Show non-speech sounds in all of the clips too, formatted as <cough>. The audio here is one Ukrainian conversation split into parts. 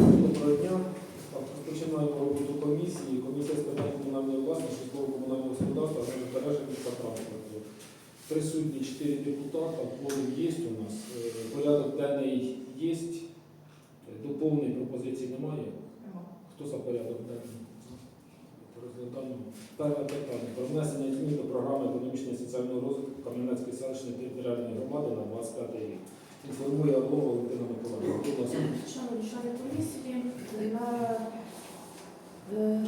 Доброго дня. Так, Розпочинаємо роботу комісії. Комісія з питань комунальної власності, житлового комунального господарства та збереження та транспорту. Присутні 4 депутата, кворум є у нас. Е, Порядок денний є. Доповнень пропозицій немає. Хто за порядок денний? Розглядаємо. Перше питання. Про внесення змін до програми економічного і соціального розвитку Кам'янецької селищної територіальної громади на 25 рік. Інформує Орлова Валентина Миколаївна. Будь. Шановні члени комісії, на е,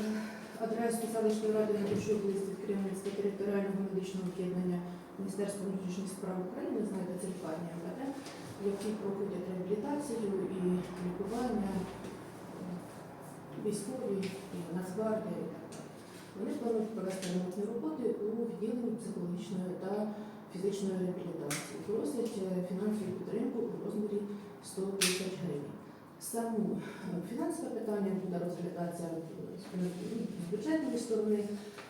адресу селищної ради надійшов лист від керівництва територіального медичного об'єднання Міністерства внутрішніх справ України, знаєте, це лікарня МВД, які проходять реабілітацію і лікування е, військові, і Нацгвардії і так далі. Вони планують провести ремонтні роботи у відділенні психологічної та фізичної реабілітації. Просять е, фінансову підтримку у розмірі 100 тисяч гривень. Саму е, фінансове питання буде розглядатися з бюджетної сторони,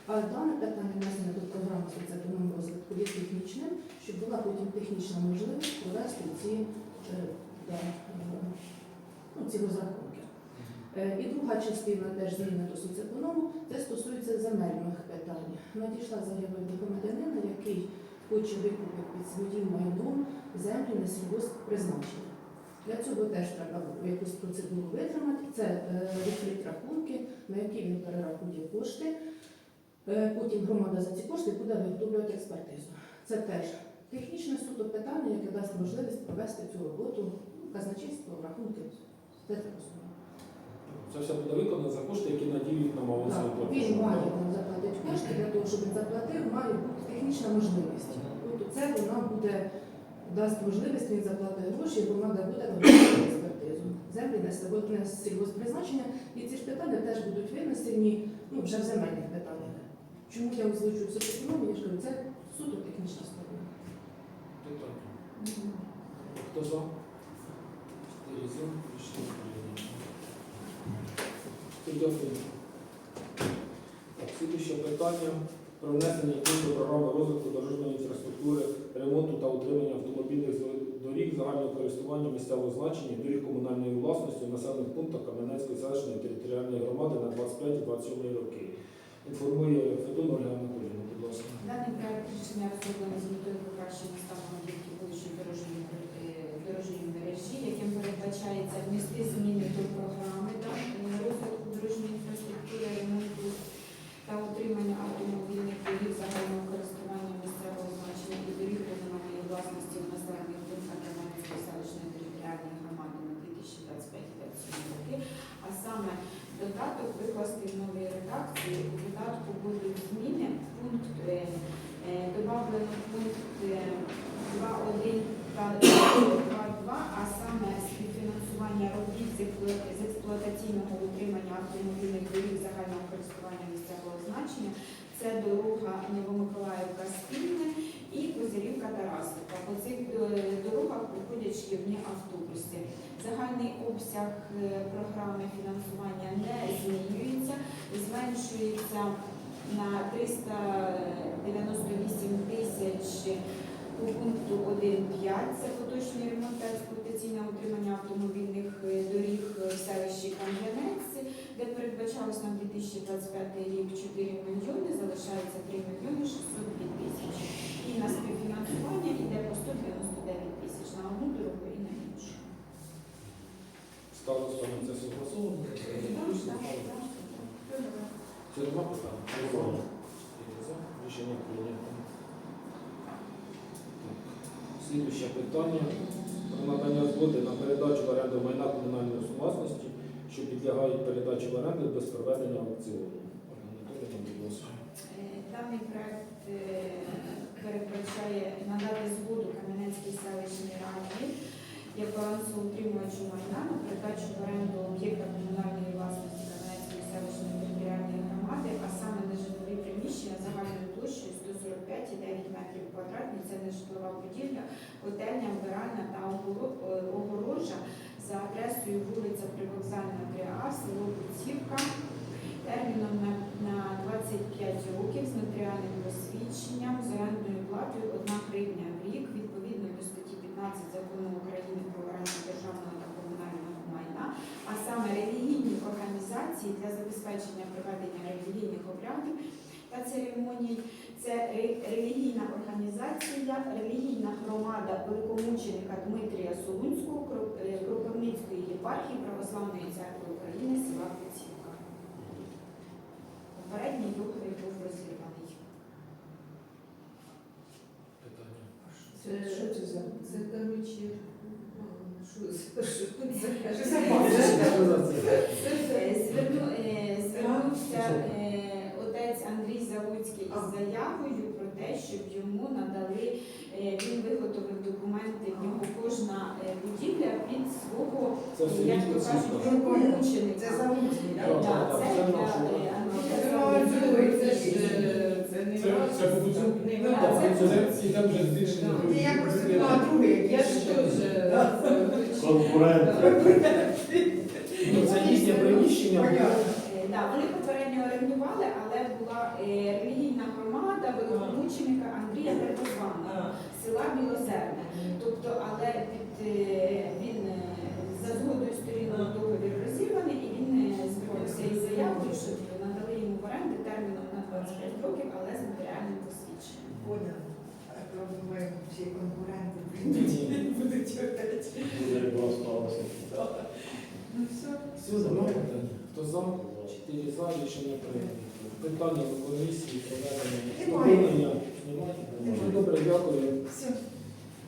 а дане питання внесено до програми соціального розвитку є технічним, щоб була потім технічна можливість провести ці, е, да, е, ну, ці розрахунки. І друга частина теж зміни до соцеконому, це стосується земельних питань. Надійшла заява від громадянина, який хоче викупити під своїм майном землі на сільгосппризначення. Для цього теж треба якусь процедуру витримати. Це е, відкриті рахунки, на які він перерахує кошти. Е, Потім громада за ці кошти буде виготовлювати експертизу. Це теж технічне суто питання, яке дасть можливість провести цю роботу казначейство, рахунки. Це так розумію. Це все буде виконано за кошти, які наділюють на мову Він має заплатити кошти для того, щоб він заплатив, має бути технічна можливість. Тобто це вона буде дасть можливість, він заплатить гроші, громада буде робити експертизу. Землі не сільгоспризначення, і ці ж питання теж будуть винесені ну, вже в земельних питаннях. Чому я озвучую соцекономію? Я ж кажу, це суто технічна сторона. Хто за? Дякую. Так, слідуюче питання про внесення змін програми розвитку дорожньої інфраструктури, ремонту та утримання автомобільних доріг загального користування місцевого значення, доріг комунальної власності в населених пунктах Кам'янецької селищної територіальної громади на 25-27 роки. Інформує Федун Ольга Анатолійовна, будь ласка. Даний проект рішення розроблений з метою покращення стану об'єктів вуличної е, дорожньої мережі, яким передбачається внести зміни до програми та е, розвитку дорожньої інфраструктури, ремонту та утримання автомобільних доріг загального користування місцевого значення і доріг комунальної власності в населених пунктах Кам'янецької селищної територіальної громади на 2025-2027 роки, а саме додаток викласти в новій редакції. У додатку будуть зміни. Пункт е, е, добавлено пункт е, 2.1 та 2.2, а саме співфінансування робіт з експлуатаційного утримання автомобільних доріг загального користування місцевого значення. Це дорога Новомиколаївка Спільне і Козирівка Тарасівка. По цих е, дорогах проходять шкільні автобуси. Загальний обсяг е, програми фінансування не змінюється, зменшується на 398 тисяч по пункту 1.5. Це поточний ремонт та експлуатаційне утримання автомобільних е, доріг в селищі Кам'янець, де передбачалось на 2025 рік 4 мільйони, залишається 3 мільйони 602 тисячі. І на співфінансування йде по 199 тисяч на одну дорогу і на іншу. Стало це согласовано? Це два питання. Чотири. Рішення прийнято. Так. Слідуюче питання про надання згоди на передачу в оренду майна комунальної власності, що підлягають передачі в оренду без проведення аукціону. Е, Даний проект е, передбачає надати згоду Кам'янецькій селищній раді як балансоутримувачу майна на передачу в оренду об'єкта комунальної власності Кам'янецької селищної територіальної громади, а саме нежитлові приміщення загальною площею 145,9 метрів квадратних. Це нежитлова будівля, готельня, вбиральня та огоро- е, огорожа за адресою вулиця Привокзальна 3А, село Буцівка терміном на, на 25 років з нотаріальним посвідченням з орендною платою 1 гривня в рік відповідно до статті 15 закону України про оренду державного та комунального майна, а саме організації для забезпечення проведення релігійних обрядів та церемоній. Це релігійна організація, релігійна громада великомученика Дмитрія Солунського е, Кропивницької єпархії Православної церкви України села Куцівка. Попередній договір був розірваний. Це що це за? Це, коротше, що це? Що це? Звернувся е, отець Андрій Заводський із заявою про те, щоб йому надали, е, він виготовив документи, в нього кожна е, будівля під свого, Це все як то кажуть, світла. великомученика. Це заводський, Е, так? Так, да, так, Це це для наш, е, так. Андрія Це ж, е, це не Це, це важко. будуть Не Ну, важко. це- це, це, це вже збільшення. Ні, я просто думала, другий, я ж теж. <laughs> Конкуренти. Ну, це їхнє приміщення. Да, вони попередньо орендували, але була е, релігійна громада великомученика Андрія Первозвана села Білозерне. Тобто, але під е, він е, за згодою сторін договір розірваний, і він е, звернувся із заявою, щоб надали йому в оренду терміном на 25 років, але з нотаріальним посвідченням. Понял. А то думаю, всі конкуренти <laughs> будуть. Ну все. Все, питань. Хто за? Чотири за, рішення прийнято. Питання до комісії проведення Немає. Немає? Ну, Добре, дякую. Все.